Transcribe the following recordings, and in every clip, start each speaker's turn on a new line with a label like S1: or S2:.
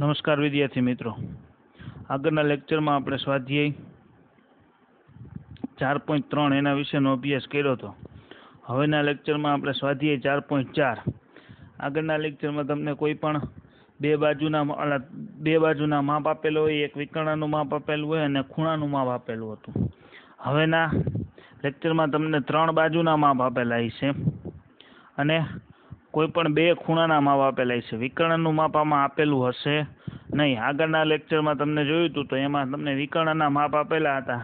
S1: નમસ્કાર વિદ્યાર્થી મિત્રો. આગળના લેક્ચરમાં આપણે સ્વાધ્યાય ચાર પોઈન્ટ ત્રણ એના વિશેનો અભ્યાસ કર્યો હતો. હવેના લેક્ચરમાં આપણે સ્વાધ્યાય ચાર પોઈન્ટ ચાર. આગળના લેક્ચરમાં તમને કોઈ પણ બે બાજુના બે બાજુના માપ આપેલો હોય, એક વિકર્ણનું માપ આપેલું હોય અને ખૂણાનું માપ આપેલું હતું. હવેના લેક્ચરમાં તમને ત્રણ બાજુના માપ આપેલા છે અને કોઈ પણ બે ખૂણાના માપ આપેલા છે વિકર્ણનું માપ આમાં આપેલું હશે નહીં. આગળના લેક્ચરમાં તમને જોયું હતું તો એમાં તમને વિકર્ણના માપ આપેલા હતા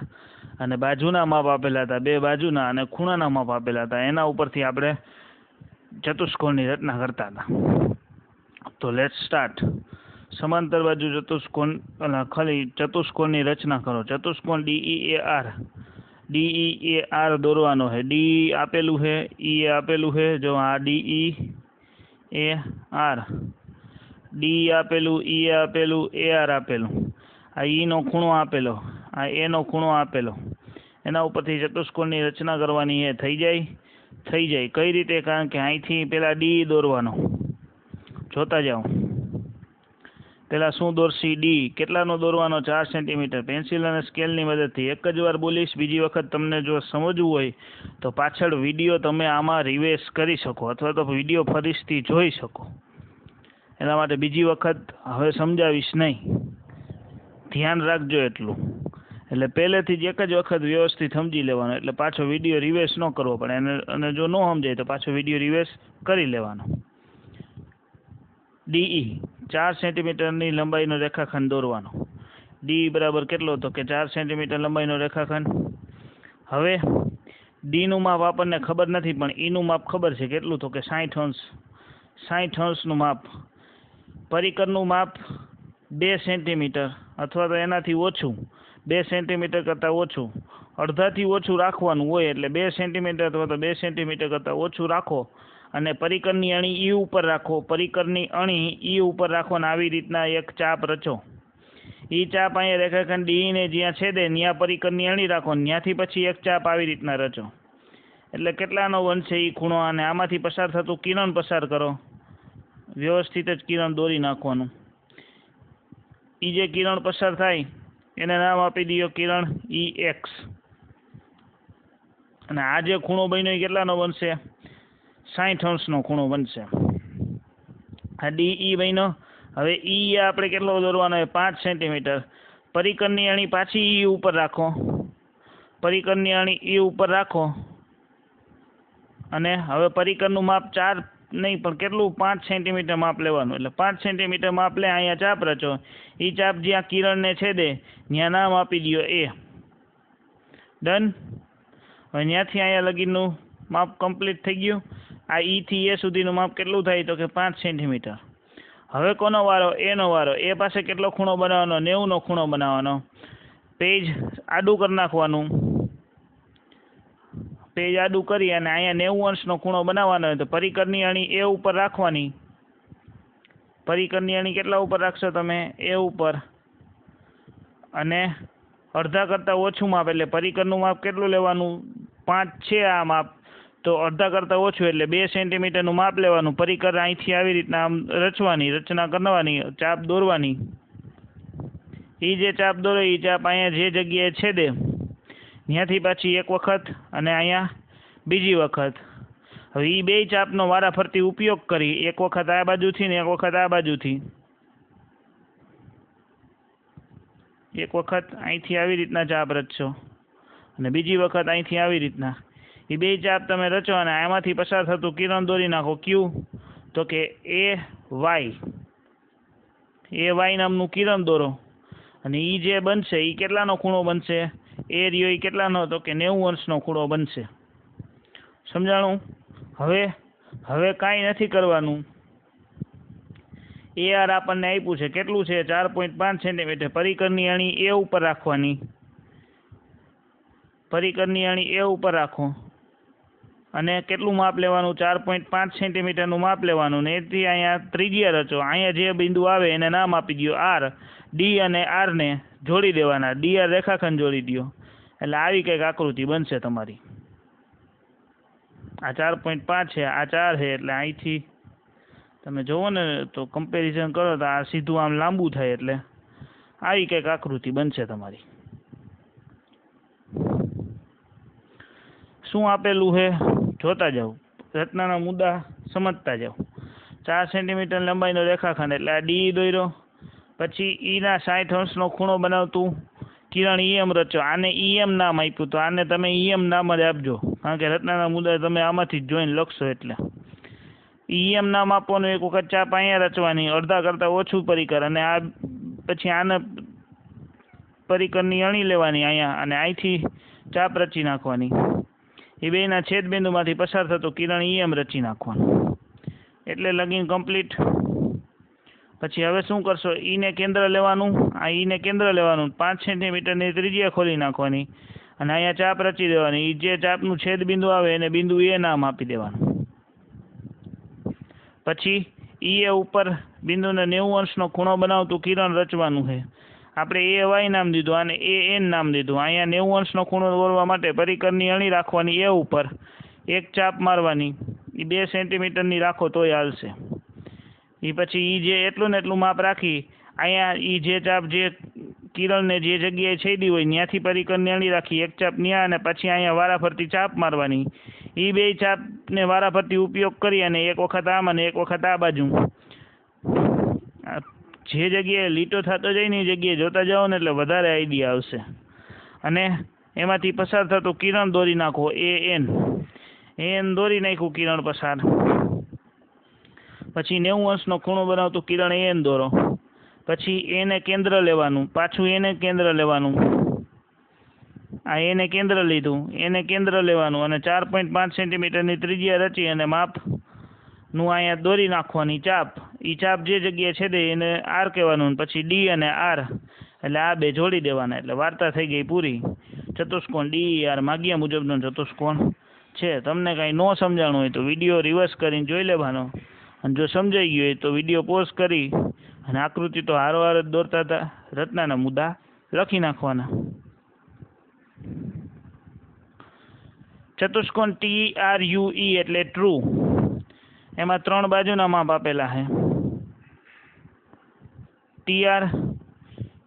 S1: અને બાજુના માપ આપેલા હતા, બે બાજુના અને ખૂણાના માપ આપેલા હતા. એના ઉપરથી આપણે ચતુષ્કોણની રચના કરતા હતા. તો લેટ સ્ટાર્ટ સમાંતર બાજુ ચતુષ્કોણ ખાલી ચતુષ્કોણની રચના કરો. ચતુષ્કોણ D A R D E A R દોરવાનો છે ડી આપેલું છે ઈ એ આપેલું છે જો આ ડી એ આર. ડી આપેલું, ઈ આપેલું, એ આર આપેલું. આ ઈનો ખૂણો આપેલો, આ એનો ખૂણો આપેલો. એના ઉપરથી ચતુષ્કોણની રચના કરવાની એ થઈ જાય થઈ જાય. કઈ રીતે? કારણ કે અહીંથી પેલા ડી દોરવાનો. જોતા જાઓ. પેલા શું દોરશી? ડી. કેટલાનો દોરવાનો? ચાર સેન્ટીમીટર. પેન્સિલ અને સ્કેલની મદદથી એક જ વાર બોલીશ, બીજી વખત તમને જો સમજવું હોય તો પાછળ વીડિયો તમે આમાં રિવેસ કરી શકો અથવા તો વીડિયો ફરીથી જોઈ શકો. એના માટે બીજી વખત હવે સમજાવીશ નહીં. ધ્યાન રાખજો એટલું. એટલે પહેલેથી જ એક જ વખત વ્યવસ્થિત સમજી લેવાનો. એટલે પાછો વીડિયો રિવેસ ન કરવો પડે. અને અને જો ન સમજાય તો પાછો વીડિયો રિવેસ કરી લેવાનો. ડીઈ ચાર સેન્ટીમીટરની લંબાઈનો રેખાખંડ દોરવાનો. ડી બરાબર કેટલો હતો કે ચાર સેન્ટીમીટર લંબાઈનો રેખાખંડ? હવે, ડીનું માપ આપણને ખબર નથી, પણ ઈનું માપ ખબર છે કેટલું તો કે સાઠ અંશ. સાઠ અંશનું માપ. પરિકરનું માપ બે સેન્ટીમીટર, અથવા તો એનાથી ઓછું, બે સેન્ટીમીટર કરતાં ઓછું. અડધાથી ઓછું રાખવાનું હોય એટલે બે સેન્ટીમીટર અથવા તો બે સેન્ટીમીટર કરતાં ઓછું રાખો. અને પરિકરની અણી ઈ ઉપર રાખો. પરિકરની અણી ઈ ઉપર રાખો અને આવી રીતના એક ચાપ રચો. ઈ ચાપ અહીંયા રેખાખંડ ડીને જ્યાં છેદે ત્યાં પરિકરની અણી રાખો ત્યાંથી પછી એક ચાપ આવી રીતના રચો. એટલે કેટલાનો બનશે ઈ ખૂણો? અને આમાંથી પસાર થતું કિરણ પસાર કરો. વ્યવસ્થિત જ કિરણ દોરી નાખવાનું. ઈ જે કિરણ પસાર થાય, એને નામ આપી દો કિરણ ઈ એક્સ. અને આ જે ખૂણો બન્યો એ કેટલાનો બનશે સાઠ અંશનો ખૂણો બનશે. આ ડી ઈ બન્યો. હવે ઈ આપણે કેટલો દોરવાનો હોય? પાંચ સેન્ટીમીટર. પરિકરની અણી પાછી ઈ ઉપર રાખો. પરિકરની અણી ઈ ઉપર રાખો. અને હવે પરિકરનું માપ ચાર નહીં, પણ કેટલું? પાંચ સેન્ટીમીટર માપ લેવાનું. એટલે પાંચ સેન્ટીમીટર માપ લે અહીંયા ચાપ રચો. એ ચાપ જ્યાં કિરણને છેદે, ત્યાં નામ આપી દો એ. ડન? હવે ત્યાંથી અહીંયા લગીનું માપ કમ્પ્લીટ થઈ ગયું. આ ઈ થી એ સુધીનું માપ કેટલું થાય તો કે પાંચ સેન્ટીમીટર. હવે કોનો વારો? એનો વારો. એ પાસે કેટલો ખૂણો બનાવવાનો? નેવુંનો ખૂણો બનાવવાનો. પેજ આડું કરી નાખવાનું. પેજ આડું કરી અને અહીંયા નેવું અંશનો ખૂણો બનાવવાનો હોય તો પરિકરની અણી એ ઉપર રાખવાની. પરિકરની અણી કેટલા ઉપર રાખશો તમે? એ ઉપર. અને અડધા કરતાં ઓછું માપ એટલે પરિકરનું માપ કેટલું લેવાનું? પાંચ છે આ માપ. તો અડધા કરતાં ઓછું એટલે બે સેન્ટીમીટરનું માપ લેવાનું. પરિકર અહીંથી આવી રીતના આમ રચવાની, રચના કરવાની, ચાપ દોરવાની. એ જે ચાપ દોરે એ ચાપ અહીંયા જે જગ્યાએ છેદે, ત્યાંથી પાછી એક વખત અને અહીંયા બીજી વખત. હવે એ બે ચાપનો વારાફરતી ઉપયોગ કરી, એક વખત આ બાજુથી ને એક વખત આ બાજુથી. એક વખત અહીંથી આવી રીતના ચાપ રચશો અને બીજી વખત અહીંથી આવી રીતના. એ બે ચાપ તમે રચો અને આમાંથી પસાર થતું કિરણ દોરી નાખો ક્યુ તો કે એ વાય એ વાય નામનું કિરણ દોરો. અને એ જે બનશે એ કેટલાનો ખૂણો બનશે? એ રહ્યો એ કેટલાનો? તો કે નેવું અંશનો ખૂણો બનશે. સમજાણું? હવે હવે કાંઈ નથી કરવાનું. એ આર આપણને આપ્યું છે. કેટલું છે? ચાર પોઈન્ટ પાંચ સેન્ટીમીટર. પરિકરની અણી એ ઉપર રાખવાની. પરિકરની અણી એ ઉપર રાખો. અને કેટલું માપ લેવાનું? ચાર પોઈન્ટ પાંચ સેન્ટીમીટરનું માપ લેવાનું. ને એથી અહીંયા ત્રિજ્યા રચો અહીંયા જે બિંદુ આવે એને નામ આપી દો આર, ડી અને આરને જોડી દેવાના. ડી આર રેખાખંડ જોડી દો એટલે આવી કંઈક આકૃતિ બનશે તમારી. આ ચાર પોઈન્ટ પાંચ છે, આ ચાર છે, એટલે અહીંથી તમે જુઓ ને તો કમ્પેરિઝન કરો તો આ સીધું આમ લાંબુ થાય એટલે આવી કંઈક આકૃતિ બનશે તમારી. શું આપેલું છે? જોતા જાઓ. રચનાના મુદ્દા સમજતા જાઓ. ચાર સેન્ટીમીટર લંબાઈનો રેખાખંડ, એટલે આ ડી દોર્યો પછી ઈના સાઠ અંશનો ખૂણો બનાવતું કિરણ ઈએમ રચો આને ઈએમ નામ આપ્યું તો આને તમે ઈએમ નામ જ આપજો. કારણ કે રત્નાના મુદ્દા તમે આમાંથી જ જોઈને લખશો એટલે. ઈએમ નામ આપવાનું એક વખત ચાપ અહીંયા રચવાની, અડધા કરતાં ઓછું પરિકર અને આ પછી આને પરિકરની અણી લેવાની અહીંયા અને અહીંથી ચાપ રચી નાખવાની. એ બેના છેદબિંદુમાંથી પસાર થતું કિરણ ઈએમ રચી નાખવાનું. એટલે લગીન કમ્પ્લીટ પછી હવે શું કરશો? ઈને કેન્દ્ર લેવાનું, આ ઈને કેન્દ્ર લેવાનું. પાંચ સેન્ટીમીટરની ત્રિજ્યા ખોલી નાખવાની અને અહીંયા ચાપ રચી દેવાની. એ જે ચાપનું છેદબિંદુ આવે એને બિંદુ એ નામ આપી દેવાનું. પછી ઈ એ ઉપર બિંદુને નેવું અંશનો ખૂણો બનાવતું કિરણ રચવાનું છે. આપણે એ વાય નામ દીધું અને એ એન નામ દીધું. અહીંયા નેવું અંશનો ખૂણો દોરવા માટે પરિકરની અણી રાખવાની એ ઉપર એક ચાપ મારવાની. એ બે સેન્ટીમીટરની રાખો તોય હાલશે. એ પછી એ જે એટલું ને એટલું માપ રાખી, અહીંયા એ જે ચાપ જે કિરણને જે જગ્યાએ છેદી હોય ત્યાંથી પરિકરની અણી રાખી, એક ચાપ ત્યાં અને પછી અહીંયા વારાફરતી ચાપ મારવાની. એ બે ચાપને વારાફરતી ઉપયોગ કરી અને એક વખત આમ અને એક વખત આ બાજુ. જે જગ્યાએ લીટો થતો જાય ને એ જગ્યાએ જોતા જાઓ ને એટલે વધારે આઈડિયા આવશે. અને એમાંથી પસાર થતું કિરણ દોરી નાખો એ એન એન દોરી નાખ્યું કિરણ પસાર. પછી નેવું અંશનો ખૂણો બનાવતું કિરણ એન દોરો. પછી એને કેન્દ્ર લેવાનું, પાછું એને કેન્દ્ર લેવાનું. આ એને કેન્દ્ર લીધું એને કેન્દ્ર લેવાનું અને ચાર પોઈન્ટ પાંચ સેન્ટીમીટરની ત્રિજ્યા રચી અને માપનું અહીંયા દોરી નાખવાની ચાપ. એ ચાપ જે જગ્યાએ છે તે એને આર કહેવાનું પછી ડી અને આર. એટલે આ બે જોડી દેવાના એટલે વાર્તા થઈ ગઈ પૂરી. ચતુષ્કોણ ડી આર માગ્યા મુજબનો ચતુષ્કોણ છે. તમને કાંઈ ન સમજાણું હોય તો વીડિયો રિવર્સ કરીને જોઈ લેવાનો. અને જો સમજાઈ ગયું હોય તો વીડિયો પોઝ કરી અને આકૃતિ તો હારોહાર જ દોરતા હતા. રત્નાના મુદ્દા લખી નાખવાના. ચતુષ્કોણ ટી, આર, યુ, ઈ એટલે ટ્રુ એમાં ત્રણ બાજુના માપ આપેલા છે. ટી આર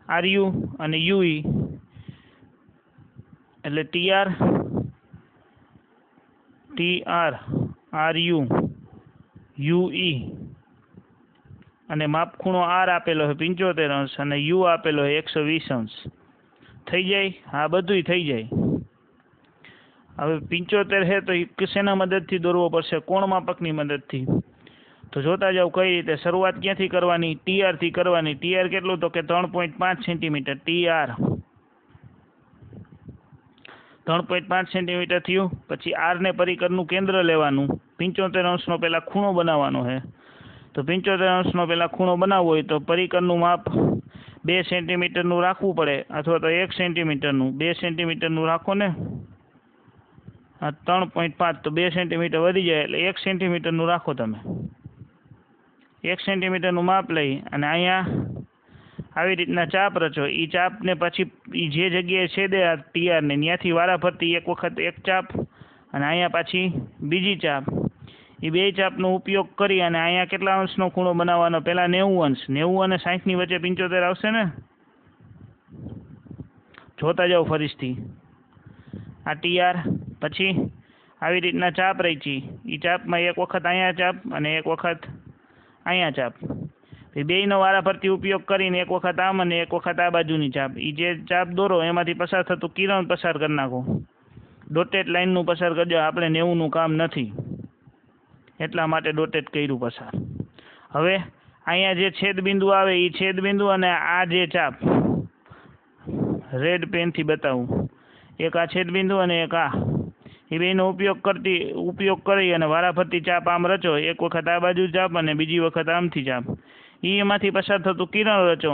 S1: આર યુ અને યુ ઈ એટલે TR TR T R R U U E અને માપ ખૂણો આર આપેલો છે પંચોતેર અંશ અને યુ આપેલો છે એકસો વીસ અંશ. થઈ જાય? હા, બધુંય થઈ જાય. હવે પંચોતેર છે તો એ શેના મદદથી દોરવો પડશે, કોણ માપકની મદદથી? તો જોતા જાવ કઈ રીતે? શરૂઆત ક્યાંથી કરવાની? ટીઆરથી કરવાની. ટીઆર કેટલું? તો કે ત્રણ પોઈન્ટ પાંચ સેન્ટીમીટર. ટીઆર. ત્રણ પોઈન્ટ પાંચ સેન્ટીમીટર થયું. પછી આરને પરિકરનું કેન્દ્ર લેવાનું. પંચોતેર અંશનો પહેલાં ખૂણો બનાવવાનો છે તો પંચોતેર અંશનો પહેલાં ખૂણો બનાવવો હોય તો પરિકરનું માપ બે સેન્ટીમીટરનું રાખવું પડે. અથવા તો એક સેન્ટીમીટરનું. બે સેન્ટીમીટરનું રાખો ને. ત્રણ પોઈન્ટ પાંચ તો બે સેન્ટીમીટર વધી જાય એટલે એક સેન્ટીમીટરનું રાખો તમે. એક સેન્ટીમીટરનું માપ લઈ અને અહીંયા આવી રીતના ચાપ રચો. એ ચાપને પછી જે જગ્યાએ છેદે આ ટીઆરને ત્યાંથી વારાફરતી એક વખત એક ચાપ અને અહીંયા પાછી બીજી ચાપ. એ બે ચાપનો ઉપયોગ કરી અને અહીંયા કેટલા અંશનો ખૂણો બનાવવાનો? પહેલાં નેવું અંશ. નેવું અને સાહીઠની વચ્ચે પંચોતેર આવશે ને? જોતા જાઓ ફરીથી. આ ટીઆર પછી આવી રીતના ચાપ રચી એ ચાપમાં એક વખત અહીંયા ચાપ અને એક વખત અહીંયા ચાપ. બેયનો વારાફરતી ઉપયોગ કરીને એક વખત આમ અને એક વખત આ બાજુની ચાપ. એ જે ચાપ દોરો એમાંથી પસાર થતું કિરણ પસાર કરી નાખો. ડોટેડ લાઇનનું પસાર કરજો. આપણે નેવુંનું કામ નથી. એટલા માટે ડોટેડ કર્યું પસાર. હવે અહીંયા જે છેદબિંદુ આવે એ છેદબિંદુ અને આ જે ચાપ. રેડ પેનથી બતાવું. એક આ છેદબિંદુ અને એક આ. એ બેનો ઉપયોગ કરતી, ઉપયોગ કરી અને વારાફરતી ચાપ આમ રચો. એક વખત આ બાજુ ચાપ અને બીજી વખત આમથી ચાપ. એ એમાંથી પસાર થતું કિરણ રચો.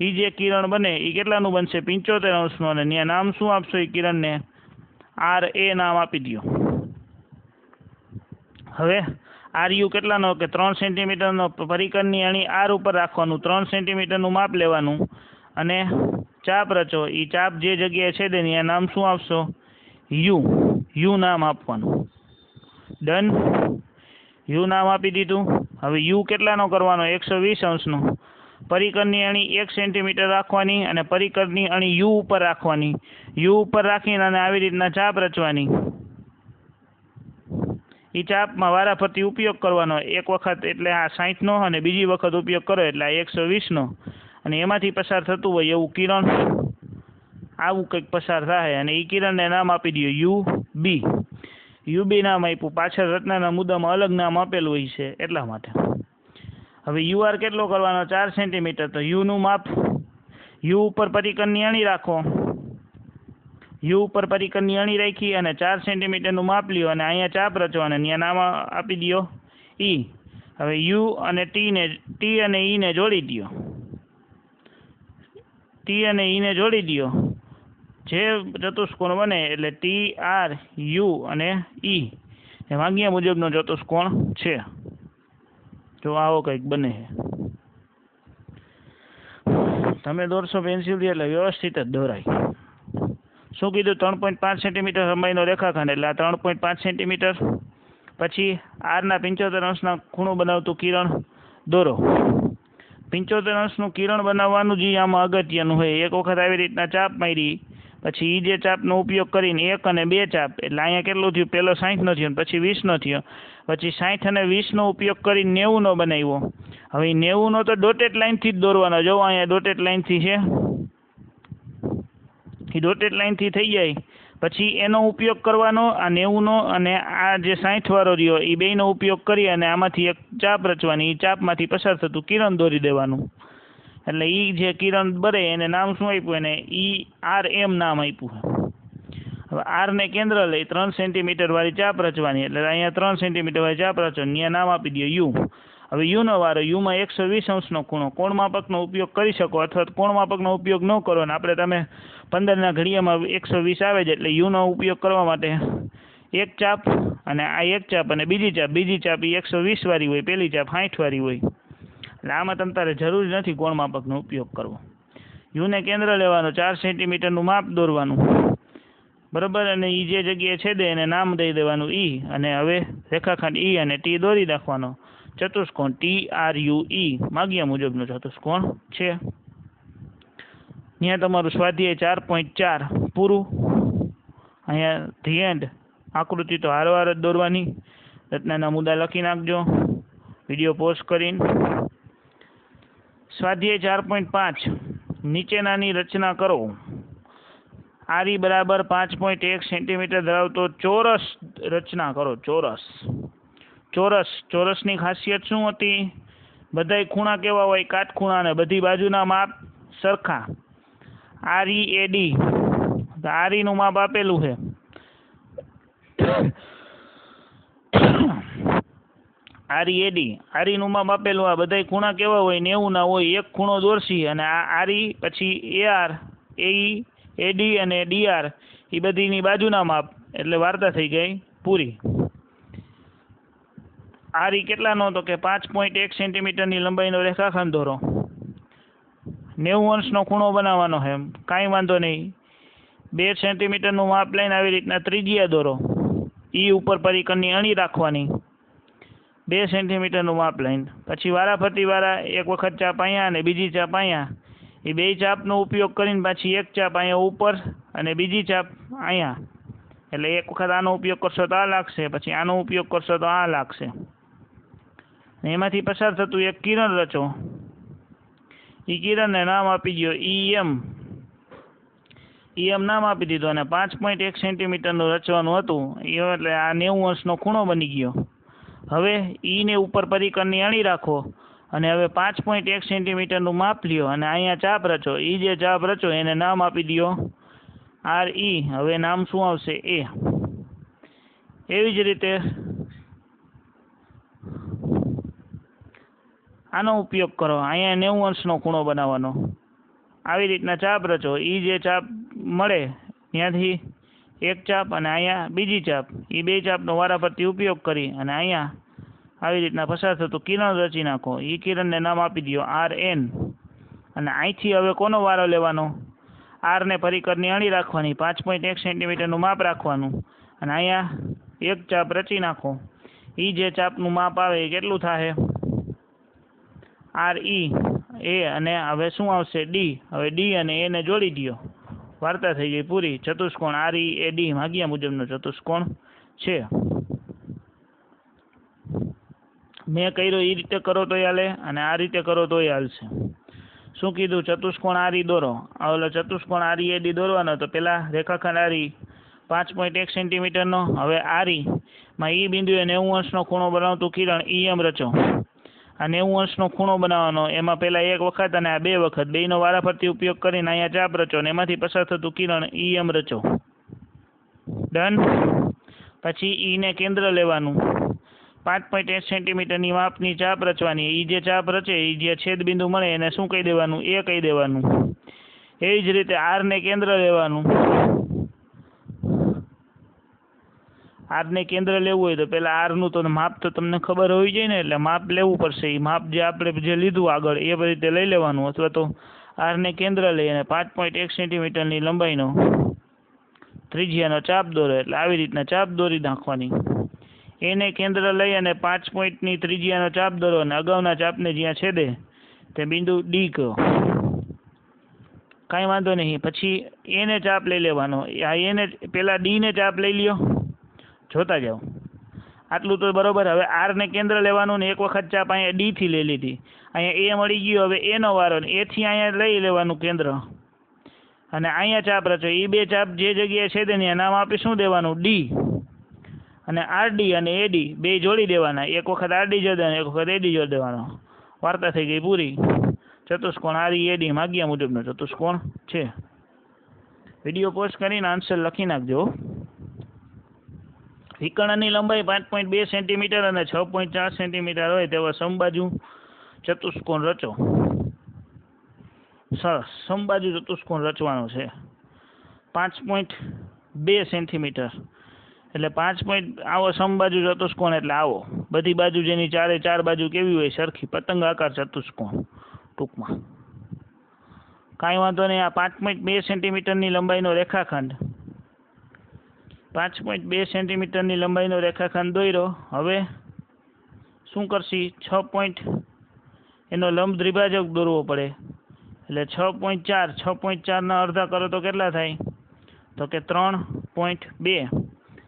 S1: એ જે કિરણ બને એ કેટલાનું બનશે? પંચોતેર અંશનું. અને ત્યાં નામ શું આપશો એ કિરણને? આર એ નામ આપી દો હવે, આર યુ કેટલાનો? કે ત્રણ સેન્ટીમીટરનો. પરિકરની અણી આર ઉપર રાખવાનું. ત્રણ સેન્ટીમીટરનું માપ લેવાનું. અને ચાપ રચો. એ ચાપ જે જગ્યાએ છે તેની આ નામ શું આપશો? યુ. યુ નામ આપવાનું. ડન? યુ નામ આપી દીધું. હવે યુ કેટલાનો કરવાનો? એકસો વીસ અંશનો. પરિકરની અણી એક સેન્ટીમીટર રાખવાની અને પરિકરની અણી યુ ઉપર રાખવાની. યુ ઉપર રાખીને અને આવી રીતના ચાપ રચવાની. એ ચાપમાં વારાફરતી ઉપયોગ કરવાનો. એક વખત એટલે આ સાહીઠનો અને બીજી વખત ઉપયોગ કરો એટલે આ એકસો વીસનો. અને એમાંથી પસાર થતું હોય એવું કિરણ, આવું કંઈક પસાર થાય અને એ કિરણને નામ આપી દઈએ યુ બી. યુ બી નામ આપ્યું. પાછળ રત્નના મુદ્દામાં અલગ નામ આપેલું હોય છે એટલા માટે. હવે યુ આર કેટલો કરવાનો? ચાર સેન્ટીમીટર. તો યુનું માપ, યુ ઉપર પરિકરની અણી રાખો. યુ ઉપર પરિકરની અણી રાખી અને ચાર સેન્ટીમીટરનું માપ લ્યો અને અહીંયા ચાપ રચો અને અહીંયા નામ આપી દો ઈ. હવે યુ અને ટીને ટી અને ઈને જોડી દો ટી અને ઈને જોડી દો જે ચતુષ્કોણ બને એટલે ટી, આર, યુ અને ઈ. એ વાગ્યા મુજબનો ચતુષ્કોણ છે. જો આવો કંઈક બને છે. તમે દોરશો પેન્સિલથી એટલે વ્યવસ્થિત જ દોરાય. શું કીધું? ત્રણ પોઈન્ટ પાંચ સેન્ટીમીટર લંબાઈનો રેખાખંડ. એટલે આ ત્રણ પોઈન્ટ પાંચ સેન્ટીમીટર પછી આરના પંચોતેર અંશના ખૂણો બનાવતું કિરણ દોરો. પંચોતેર અંશનું કિરણ બનાવવાનું જે આમાં અગત્યનું હોય. એક વખત આવી રીતના ચાપ મારી, પછી એ જે ચાપનો ઉપયોગ કરીને એક અને બે ચાપ, એટલે અહીંયા કેટલું થયું? પહેલો સાઠનો થયો પછી વીસનો થયો. પછી સાઠ અને વીસનો ઉપયોગ કરીને નેવુંનો બનાવ્યો. હવે નેવુંનો તો ડોટેડ લાઇનથી જ દોરવાનો. જો અહીંયા ડોટેડ લાઇનથી છે. એ ડોટેડ લાઇનથી થઈ જાય. પછી એનો ઉપયોગ કરવાનો, આ નેવુંનો અને આ જે સાઠવાળો રહ્યો, એ બેયનો ઉપયોગ કરી અને આમાંથી એક ચાપ રચવાની, એ ચાપમાંથી પસાર થતું કિરણ દોરી દેવાનું. એટલે એ જે કિરણ બરે એને નામ શું આપ્યું? એને ઈ આર એમ નામ આપ્યું હવે આરને કેન્દ્ર લઈ ત્રણ સેન્ટીમીટર વાળી ચાપ રચવાની, એટલે અહીંયા ત્રણ સેન્ટીમીટર વાળી ચાપ રચો, અહીંયા નામ આપી દો યુ. હવે યુનો વારો, યુમાં એકસો વીસ અંશનો ખૂણો. કોણ માપકનો ઉપયોગ કરી શકો અથવા કોણ માપકનો ઉપયોગ ન કરો? ને આપણે તમે પંદરના ઘડિયામાં એકસો વીસ આવે છે એટલે યુનો ઉપયોગ કરવા માટે એક ચાપ અને આ એક ચાપ અને બીજી ચાપ. બીજી ચાપ એ એકસો વીસ વાળી હોય પહેલી ચાપ સાઠ વાળી હોય. એટલે આમાં તમ તારે જરૂર નથી કોણ માપકનો ઉપયોગ કરવો. યુને કેન્દ્ર લેવાનું, ચાર સેન્ટીમીટરનું માપ દોરવાનું. બરાબર? અને એ જે જગ્યાએ છેદે એને નામ દઈ દેવાનું ઈ. અને હવે રેખાખંડ ઈ અને ટી દોરી નાખવાનો. ચતુષ્કોણ ટી આર યુ ઈ માગ્યા મુજબનો ચતુષ્કોણ છે. અહીંયા તમારું સ્વાધ્યાય ચાર પોઈન્ટ ચાર પૂરું. અહીંયા ધી એન્ડ આકૃતિ તો હારવાર જ દોરવાની. રચનાના મુદ્દા લખી નાખજો. વીડિયો પોસ્ટ કરીને. સ્વાધ્યાય ચાર પોઈન્ટ પાંચ નીચેનાની રચના કરો. આરી બરાબર પાંચ પોઈન્ટ એક સેન્ટીમીટર ધરાવતો ચોરસ રચના કરો, ચોરસ. ચોરસ, ચોરસની ખાસિયત શું હતી? બધાય ખૂણા કેવા હોય? કાટખૂણા ને બધી બાજુના માપ સરખા. આરી, એડી. આરીનું માપ આપેલું છે. આરી, એડી. આરીનું માપ આપેલું. આ બધાય ખૂણા કેવા હોય? નેવું ના હોય. એક ખૂણો દોરસી અને આ આરી, પછી એઆર, એઈ, એડી અને ડીઆર. એ બધીની બાજુના માપ. એટલે વાર્તા થઈ ગઈ પૂરી. આરી કેટલાનો તો કે પાંચ પોઈન્ટ એક સેન્ટીમીટરની લંબાઈનો રેખાખંડ દોરો. નેવું અંશનો ખૂણો બનાવવાનો છે કાંઈ વાંધો નહીં. બે સેન્ટીમીટરનું માપ લઈને આવી રીતના ત્રિજ્યા દોરો. ઈ ઉપર પરિકરની અણી રાખવાની. બે સેન્ટીમીટરનું માપ લઈને. પછી વારાફરતી વારા એક વખત ચાપ અહીંયા અને બીજી ચાપ અહીંયા. એ બે ચાપનો ઉપયોગ કરીને પાછી એક ચાપ અહીંયા ઉપર અને બીજી ચાપ અહીંયા. એટલે એક વખત આનો ઉપયોગ કરશો તો આ લાગશે, પછી આનો ઉપયોગ કરશો તો આ લાગશે. એમાંથી પસાર થતું એક કિરણ રચો. એ કિરણને નામ આપી દો ઈએમ ઈએમ નામ આપી દીધું અને પાંચ પોઈન્ટ એક સેન્ટીમીટરનું રચવાનું હતું. એ એટલે આ નેવું અંશનો ખૂણો બની ગયો. હવે ઈને ઉપર પરિકરની અણી રાખો અને હવે પાંચ પોઈન્ટ એક સેન્ટીમીટરનું માપ લ્યો અને અહીંયા ચાપ રચો. એ જે ચાપ રચો એને નામ આપી દો આર ઈ. હવે નામ શું આવશે? એ. એવી જ રીતે આનો ઉપયોગ કરો. અહીંયા નેવું અંશનો ખૂણો બનાવવાનો. આવી રીતના ચાપ રચો. એ જે ચાપ મળે, ત્યાંથી એક ચાપ અને અહીંયા બીજી ચાપ. એ બે ચાપનો વારાફરતી ઉપયોગ કરી અને અહીંયા આવી રીતના પસાર થતું કિરણ રચી નાખો. એ કિરણને નામ આપી દો આર એન અને અહીંથી હવે કોનો વારો લેવાનો? આરને પરિકરની અણી રાખવાની. પાંચ પોઈન્ટ એક સેન્ટીમીટરનું માપ રાખવાનું. અને અહીંયા એક ચાપ રચી નાખો. એ જે ચાપનું માપ આવે એ કેટલું થાય આર ઈ, એ અને હવે શું આવશે? ડી. હવે ડી અને એને જોડી દ્યો. વાર્તા થઈ ગઈ પૂરી. ચતુષ્કોણ. આર ઈ એ ડી ભાગ્યા મુજબનો ચતુષ્કોણ છે. મેં કર્યો એ રીતે કરો તોય હાલે અને આ રીતે કરો તોય હાલશે. શું કીધું? ચતુષ્કોણ આરી દોરો. ઓલો ચતુષ્કોણ આરી એડી દોરવાનો તો પેલા રેખાખંડ આરી પાંચ પોઈન્ટ એક સેન્ટીમીટરનો. હવે આરી માં ઈ બિંદુએ નેવું અંશનો ખૂણો બનાવતું કિરણ ઈ એમ રચો. આ નેવું અંશનો ખૂણો બનાવવાનો. એમાં પહેલા એક વખત અને આ બે વખત. બેયનો વારાફરતી ઉપયોગ કરીને અહીંયા ચાપ રચો અને એમાંથી પસાર થતું કિરણ ઈ એમ રચો. ડન? પછી ઈને કેન્દ્ર લેવાનું. પાંચ પોઈન્ટ એક સેન્ટીમીટરની માપની ચાપ રચવાની. એ જે ચાપ રચે એ જે છેદ બિંદુ મળે, એને શું કહી દેવાનું? એ કહી દેવાનું. એવી જ રીતે આરને કેન્દ્ર લેવાનું. આરને કેન્દ્ર લેવું હોય તો પહેલાં આરનું તો માપ તો તમને ખબર હોવી જોઈએ ને, એટલે માપ લેવું પડશે. એ માપ જે આપણે જે લીધું આગળ, એ રીતે લઈ લેવાનું. અથવા તો આરને કેન્દ્ર લઈ અને પાંચ પોઈન્ટ એક સેન્ટીમીટરની લંબાઈનો ત્રિજ્યાનો ચાપ દોરો, એટલે આવી રીતના ચાપ દોરી નાખવાની. એને કેન્દ્ર લઈ અને પાંચ પોઈન્ટની ત્રિજ્યાનો ચાપ દોરો અને અગાઉના ચાપને જ્યાં છેદે, તે બિંદુ ડી કહો. કાંઈ વાંધો નહીં. પછી એને ચાપ લઈ લેવાનો. આ એને પહેલાં ડીને ચાપ લઈ લ્યો. જોતા જાઓ આટલું તો બરોબર, હવે આરને કેન્દ્ર લેવાનું ને એક વખત ચાપ અહીંયા ડીથી લઈ લીધી. અહીંયા એ મળી ગયો, હવે એનો વારો ને એથી અહીંયા લઈ લેવાનું કેન્દ્ર. અને અહીંયા ચાપ રચો. એ બે ચાપ જે જગ્યાએ છે ને નામ આપી શું દેવાનું? ડી અને આરડી અને એડી બે જોડી દેવાના. એક વખત આરડી જોઈ દેવાનો, એક વખત એડી જોઈ દેવાનો. વાર્તા થઈ ગઈ પૂરી. ચતુષ્કોણ આરી એડી માગ્યા મુજબનો ચતુષ્કોણ છે. વીડિયો પોસ્ટ કરીને આન્સર લખી નાખજો વિકર્ણની લંબાઈ પાંચ પોઈન્ટ બે સેન્ટીમીટર અને છ પોઈન્ટ ચાર સેન્ટીમીટર હોય તેવા સમબાજુ ચતુષ્કોણ રચો. સરસ. સમબાજુ ચતુષ્કોણ રચવાનો છે. પાંચ પોઈન્ટ બે સેન્ટીમીટર એટલે પાંચ પોઈન્ટ આવો સમબાજુ ચતુષ્કોણ એટલે આવો. બધી બાજુ જેની ચારે ચાર બાજુ કેવી હોય સરખી. પતંગ આકાર ચતુષ્કોણ ટૂંકમાં. કાંઈ વાંધો નહીં. આ પાંચ પોઈન્ટ બે સેન્ટીમીટરની લંબાઈનો રેખાખંડ પાંચ પોઈન્ટ બે સેન્ટીમીટરની લંબાઈનો રેખાખંડ દોર્યો. હવે શું કરશી? છ પોઈન્ટ એનો લંબ દ્વિભાજક દોરવો પડે. એટલે છ પોઈન્ટ ચાર. છ પોઈન્ટ ચારના અડધા કરો તો કેટલા થાય? તો કે ત્રણ પોઈન્ટ બે.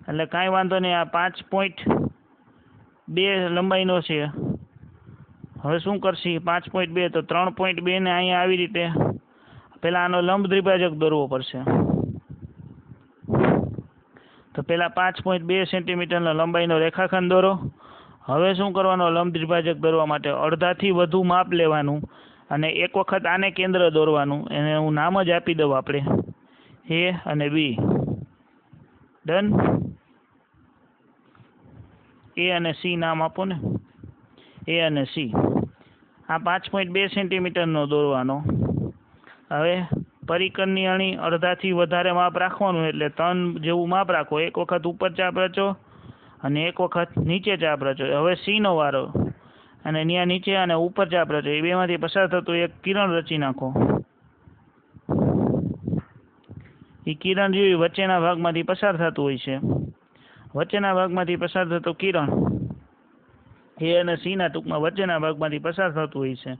S1: એટલે કાંઈ વાંધો નહીં, આ પાંચ પોઈન્ટ બે લંબાઈનો છે. હવે શું કરશી? પાંચ પોઈન્ટ બે. તો ત્રણ પોઈન્ટ બેને અહીંયા આવી રીતે પહેલાં આનો લંબ દ્વિભાજક દોરવો પડશે. પહેલાં પાંચ પોઈન્ટ બે સેન્ટીમીટરનો લંબાઈનો રેખાખંડ દોરો. હવે શું કરવાનો? લંબ દ્વિભાજક દોરવા માટે અડધાથી વધુ માપ લેવાનું અને એક વખત આને કેન્દ્ર દોરવાનું. એને હું નામ જ આપી દઉં આપણે. એ અને બી. ડન એ અને સી નામ આપો ને. એ અને સી. આ પાંચ પોઈન્ટ બે સેન્ટીમીટરનો દોરવાનો. હવે પરિકરની અણી અડધાથી વધારે માપ રાખવાનું એટલે ત્રણ જેવું માપ રાખો. એક વખત ઉપર ચાપ રચો અને એક વખત નીચે ચાપ રચો. હવે સીનો વારો અને ત્યાં નીચે અને ઉપર ચાપ રચો. એ બેમાંથી પસાર થતું એક કિરણ રચી નાખો. એ કિરણ જેવી વચ્ચેના ભાગમાંથી પસાર થતું હોય છે. વચ્ચેના ભાગમાંથી પસાર થતું કિરણ એ અને સીના ટૂંકમાં વચ્ચેના ભાગમાંથી પસાર થતું હોય છે.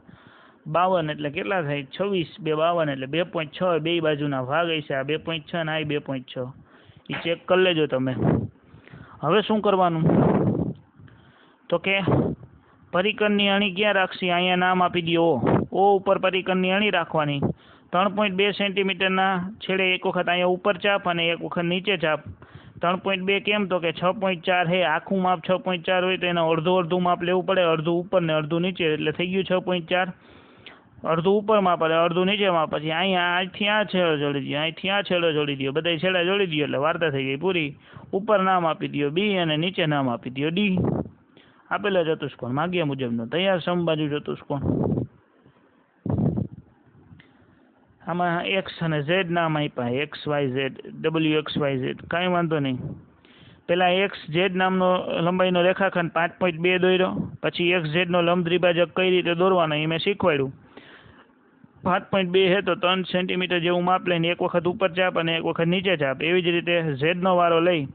S1: બાવન એટલે કેટલા થાય? છવ્વીસ, બે બાવન એટલે બે પોઈન્ટ છ, બે બાજુના ભાગ હશે. આ બે પોઈન્ટ છ ને આ બે પોઈન્ટ છ. એ ચેક કરી લેજો તમે. હવે શું કરવાનું? તો કે પરિકરની અણી ક્યાં રાખશી? અહીંયા નામ આપી દો ઓ ઉપર પરિકરની અણી રાખવાની. ત્રણ પોઈન્ટ બે સેન્ટીમીટરના છેડે એક વખત અહીંયા ઉપર ચાપ અને એક વખત નીચે ચાપ. ત્રણ પોઈન્ટ બે કેમ? તો કે છ પોઈન્ટ ચાર હે. આખું માપ છ પોઈન્ટ ચાર હોય તો એના અડધું અડધું માપ લેવું પડે. અડધું ઉપર ને અડધું નીચે. એટલે થઈ ગયું છ પોઈન્ટ ચાર. અડધું ઉપર માપ અડધું નીચે માપ. પછી અહીંયા અહીંથી આ છેડો જોડી દો અહીંથી આ છેડો જોડી દો બધા છેડા જોડી દો એટલે વાર્તા થઈ ગઈ પૂરી. ઉપર નામ આપી દો બી અને નીચે નામ આપી દો ડી. આપેલા ચતુષ્કોણ માગ્યા મુજબનો. તૈયાર સમબાજુ ચતુષ્કોણ. આમાં એક્સ અને ઝેડ નામ આપ્યા. X Y Z W X Y Z કાંઈ વાંધો નહીં. પહેલાં એક્સ ઝેડ નામનો લંબાઈનો રેખાખંડ પાંચ પોઈન્ટ બે દોર્યો. પછી એક્સ ઝેડનો લંબ દ્વિભાજક કઈ રીતે દોરવાનો એ મેં શીખવાડ્યું. પાંચ પોઈન્ટ બે હે તો ત્રણ સેન્ટીમીટર જેવું માપ લઈને એક વખત ઉપર ચાપ અને એક વખત નીચે ચાપ. એવી જ રીતે ઝેડનો વારો લઈ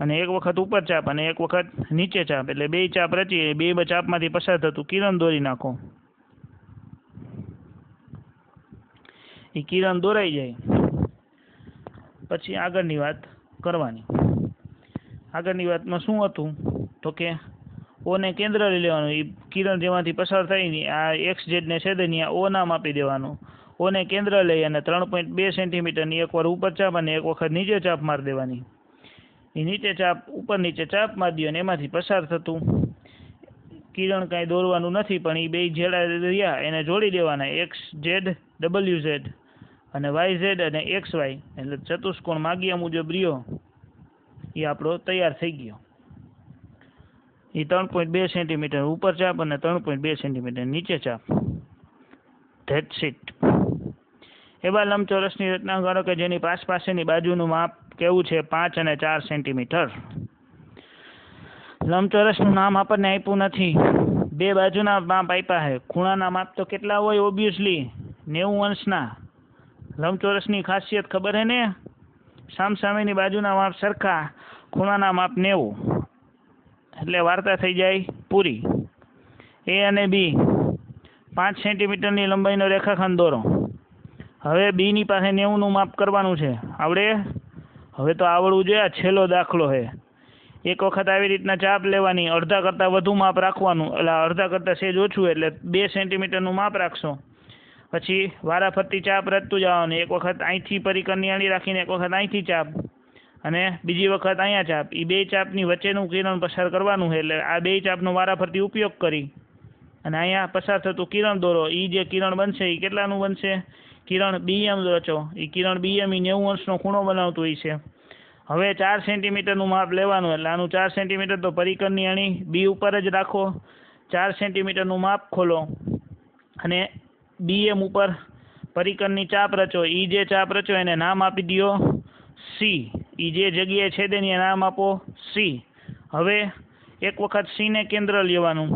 S1: અને એક વખત ઉપર ચાપ અને એક વખત નીચે ચાપ. એટલે બે ચાપ રચી બે ચાપમાંથી પસાર થતું કિરણ દોરી નાખો. એ કિરણ દોરાઈ જાય. પછી આગળની વાત કરવાની. આગળની વાતમાં શું હતું? તો કે ઓને કેન્દ્ર લઈ લેવાનું. એ કિરણ જેમાંથી પસાર થાય ને આ એક્સ જેડને છેદે ને ઓ નામ આપી દેવાનું. ઓને કેન્દ્ર લઈ અને ત્રણ પોઈન્ટ બે સેન્ટીમીટરની એકવાર ઉપર ચાપ અને એક વખત નીચે ચાપ મારી દેવાની. એ નીચે ચાપ, ઉપર નીચે ચાપ મારી દો અને એમાંથી પસાર થતું. કિરણ કાંઈ દોરવાનું નથી, પણ એ બે જેડા રહ્યા એને જોડી દેવાના. એક્સ ઝેડ ડબલ્યુ ઝેડ અને વાય ઝેડ અને એક્સ વાય એટલે ચતુષ્કોણ માગ્યા મુજબ રહ્યો. એ આપણો તૈયાર થઈ ગયો. એ ત્રણ પોઈન્ટ બે સેન્ટીમીટર ઉપર ચાપ અને ત્રણ પોઈન્ટ બે સેન્ટીમીટર નીચે ચાપ. ધેટ સીટ એવા લંબચોરસની રચના કરો કે જેની પાસ પાસેની બાજુનું માપ કેવું છે? પાંચ અને ચાર સેન્ટીમીટર લંબચોરસનું નામ આપણને આપ્યું નથી. બે બાજુના માપ આપ્યા છે. ખૂણાના માપ તો કેટલા હોય? ઓબ્વિયસલી નેવું અંશના. લંબચોરસની ખાસિયત ખબર હે ને? સામસામેની બાજુના માપ સરખા, ખૂણાના માપ નેવું. એટલે વાર્તા થઈ જાય પૂરી. એ અને બી, પાંચ સેન્ટીમીટરની લંબાઈનો રેખાખંડ દોરો. હવે બીની પાસે નેવુંનું માપ કરવાનું છે. આવડે? હવે તો આવડવું જોઈએ, આ છેલ્લો દાખલો છે. એક વખત આવી રીતના ચાપ લેવાની, અડધા કરતાં વધુ માપ રાખવાનું, એટલે અડધા કરતાં સેજ ઓછું, એટલે બે સેન્ટીમીટરનું માપ રાખશો. પછી વારાફરતી ચાપ રચતું જવાનું, એક વખત અહીંથી પરિકરની આણી રાખીને, એક વખત અહીંથી ચાપ. અને બીજી વખત અહીંયા ચાપ. એ બે ચાપની વચ્ચેનું કિરણ પસાર કરવાનું છે, એટલે આ બે ચાપનો વારાફરતી ઉપયોગ કરી. અને અહીંયા પસાર થતું કિરણ દોરો. એ જે કિરણ બનશે એ કેટલાનું બનશે? કિરણ બીએમ રચો. એ કિરણ બીએમ એ નેવું અંશનો ખૂણો બનાવતું હોય છે. હવે ચાર સેન્ટીમીટરનું માપ લેવાનું, એટલે આનું ચાર સેન્ટીમીટર તો પરિકરની અણી બી ઉપર જ રાખો. ચાર સેન્ટીમીટરનું માપ ખોલો. અને બીએમ ઉપર પરિકરની ચાપ રચો. એ જે ચાપ રચો એને નામ આપી દો સી. એ જે જગ્યાએ છે તેની નામ આપો સી. હવે એક વખત સીને કેન્દ્ર લેવાનું.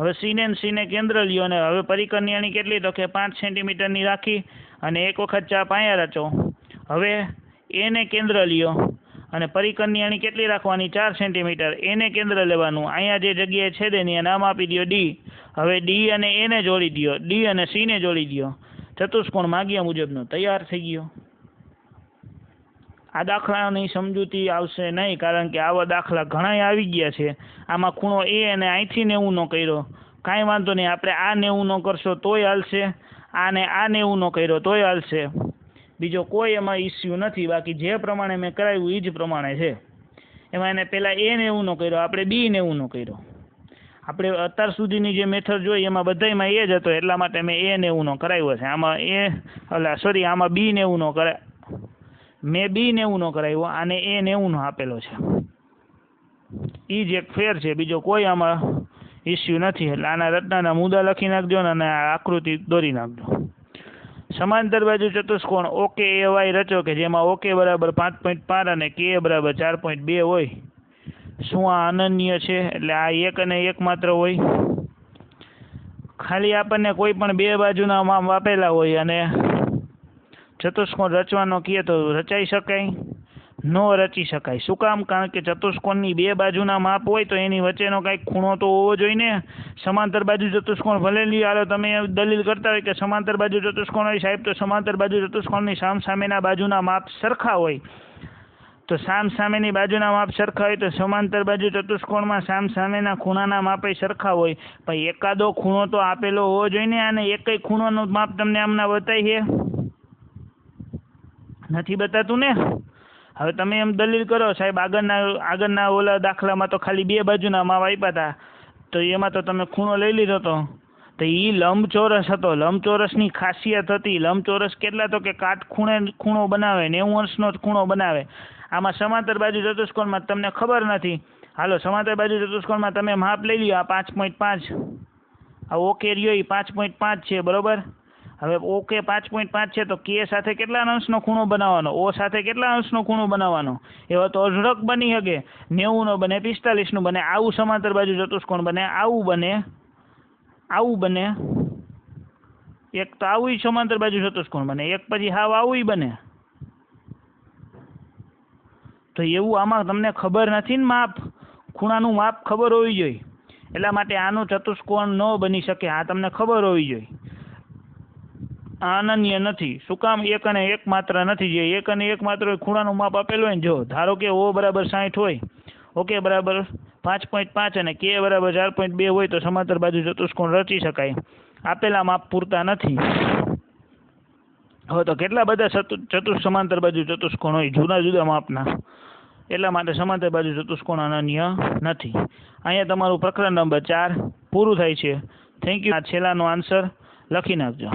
S1: હવે સીને સીને કેન્દ્ર લ્યો અને હવે પરિકરની કેટલી તો કે પાંચ સેન્ટીમીટરની રાખી અને એક વખત ચાપ અહીંયા રચો. હવે એને કેન્દ્ર લ્યો અને પરિકરની કેટલી રાખવાની? ચાર સેન્ટીમીટર. એને કેન્દ્ર લેવાનું. અહીંયા જે જગ્યાએ છે તેની નામ આપી દો ડી. હવે ડી અને એને જોડી દો ડી અને સીને જોડી દો ચતુષ્કોણ માગ્યા મુજબનો. તૈયાર થઈ ગયો. આ દાખલાની સમજૂતી આવશે નહીં, કારણ કે આવા દાખલા ઘણાય આવી ગયા છે. આમાં ખૂણો એ અને અહીંથી ન કર્યો. કાંઈ વાંધો નહીં, આપણે આ નેવું ન કરશો તોય હાલશે. આને આ નેવું ન કર્યો તોય હાલશે. બીજો કોઈ એમાં ઇસ્યુ નથી. બાકી જે પ્રમાણે મેં કરાવ્યું એ જ પ્રમાણે છે. એમાં એને પહેલાં એ નેવું ન કર્યો, આપણે બી નેવું ન કર્યો. આપણે અત્યાર સુધીની જે મેથડ જોઈ, એમાં બધાયમાં એ જ હતો. એટલા માટે મેં એ નેવું ન કરાવ્યો છે. આમાં એ એટલે સોરી આમાં બી નેવું ન કરા મેં બી નેવુંનો કરાવ્યો આને એ નેવુંનો આપેલો છે. એ જ એક ફેર છે, બીજો કોઈ આમાં ઇસ્યુ નથી. એટલે આના રત્નાના મુદ્દા લખી નાખજો અને આ આકૃતિ દોરી નાખજો. સમાંતર બાજુ ચતુષ્કોણ, ઓકે એ વાય રચો કે જેમાં ઓકે બરાબર પાંચ પોઈન્ટ પાંચ અને કે બરાબર ચાર પોઈન્ટ બે હોય. શું આ અનન્ય છે? એટલે આ એક અને એક માત્ર હોય. ખાલી આપણને કોઈ પણ બે બાજુના માપ આપેલા હોય અને ચતુષ્કોણ રચવાનો કહે તો રચાઈ શકાય, ન રચી શકાય. શું કામ? કારણ કે ચતુષ્કોણની બે બાજુના માપ હોય તો એની વચ્ચેનો કાંઈક ખૂણો તો હોવો જોઈએ ને સમાંતર બાજુ ચતુષ્કોણ ભલે લઈ હાલો તમે દલીલ કરતા હોય કે સમાંતર બાજુ ચતુષ્કોણ હોય સાહેબ, તો સમાંતર બાજુ ચતુષ્કોણની સામ સામેના બાજુના માપ સરખા હોય. તો સામ સામેની બાજુના માપ સરખા હોય તો સમાંતર બાજુ ચતુષ્કોણમાં સામ સામેના ખૂણાના માપે સરખા હોય. પણ એકાદો ખૂણો તો આપેલો હોવો જોઈએ ને અને એકય ખૂણોનું માપ તમને આમના બતાવીએ નથી બતાતું ને? હવે તમે એમ દલીલ કરો, સાહેબ, આગળના આગળના ઓલા દાખલામાં તો ખાલી બે બાજુના માપ આપ્યા હતા. તો એમાં તો તમે ખૂણો લઈ લીધો હતો તો એ લંબચોરસ હતો. લંબચોરસની ખાસિયત હતી. લંબચોરસ કેટલા તો કે કાટ ખૂણે, ખૂણો બનાવે નેવું અંશનો જ ખૂણો બનાવે. આમાં સમાંતર બાજુ ચતુષ્કોણમાં તમને ખબર નથી. હાલો, સમાંતર બાજુ ચતુષ્કોણમાં તમે માપ લઈ લ્યો. આ પાંચ પોઈન્ટ પાંચ. આ ઓકે રહ્યો એ પાંચ પોઈન્ટ પાંચ છે, બરોબર? હવે ઓકે પાંચ પોઈન્ટ પાંચ છે તો કે સાથે કેટલા અંશનો ખૂણો બનાવવાનો? ઓ સાથે કેટલા અંશનો ખૂણો બનાવવાનો? એવા તો અઢળક બની શકે. નેવુંનો બને, પિસ્તાલીસનું બને, આવું સમાંતર બાજુ ચતુષ્કોણ બને, આવું બને આવું બને. એક તો આવું સમાંતર બાજુ ચતુષ્કોણ બને, એક પછી હાવ આવું બને. તો એવું આમાં તમને ખબર નથી ને માપ? ખૂણાનું માપ ખબર હોવી જોઈએ. એટલા માટે આનું ચતુષ્કોણ ન બની શકે. આ તમને ખબર હોવી જોઈએ. અનન્ય નથી. શું કામ એક અને એક માત્ર નથી? જે એક અને એક માત્ર હોય, ખૂણાનું માપ આપેલું હોય ને જો ધારો કે ઓ બરાબર સાઠ હોય ઓકે બરાબર પાંચ પોઈન્ટ પાંચ અને કે બરાબર ચાર પોઈન્ટ બે હોય તો સમાંતર બાજુ ચતુષ્કોણ રચી શકાય. આપેલા માપ પૂરતા નથી. હવે તો કેટલા બધા ચતુ સમાંતર બાજુ ચતુષ્કોણ હોય? જુદા જુદા માપના. એટલા માટે સમાંતર બાજુ ચતુષ્કોણ અનન્ય નથી. અહીંયા તમારું પ્રકરણ નંબર ચાર પૂરું થાય છે. થેન્ક યુ આ છેલ્લાનો આન્સર લખી નાખજો.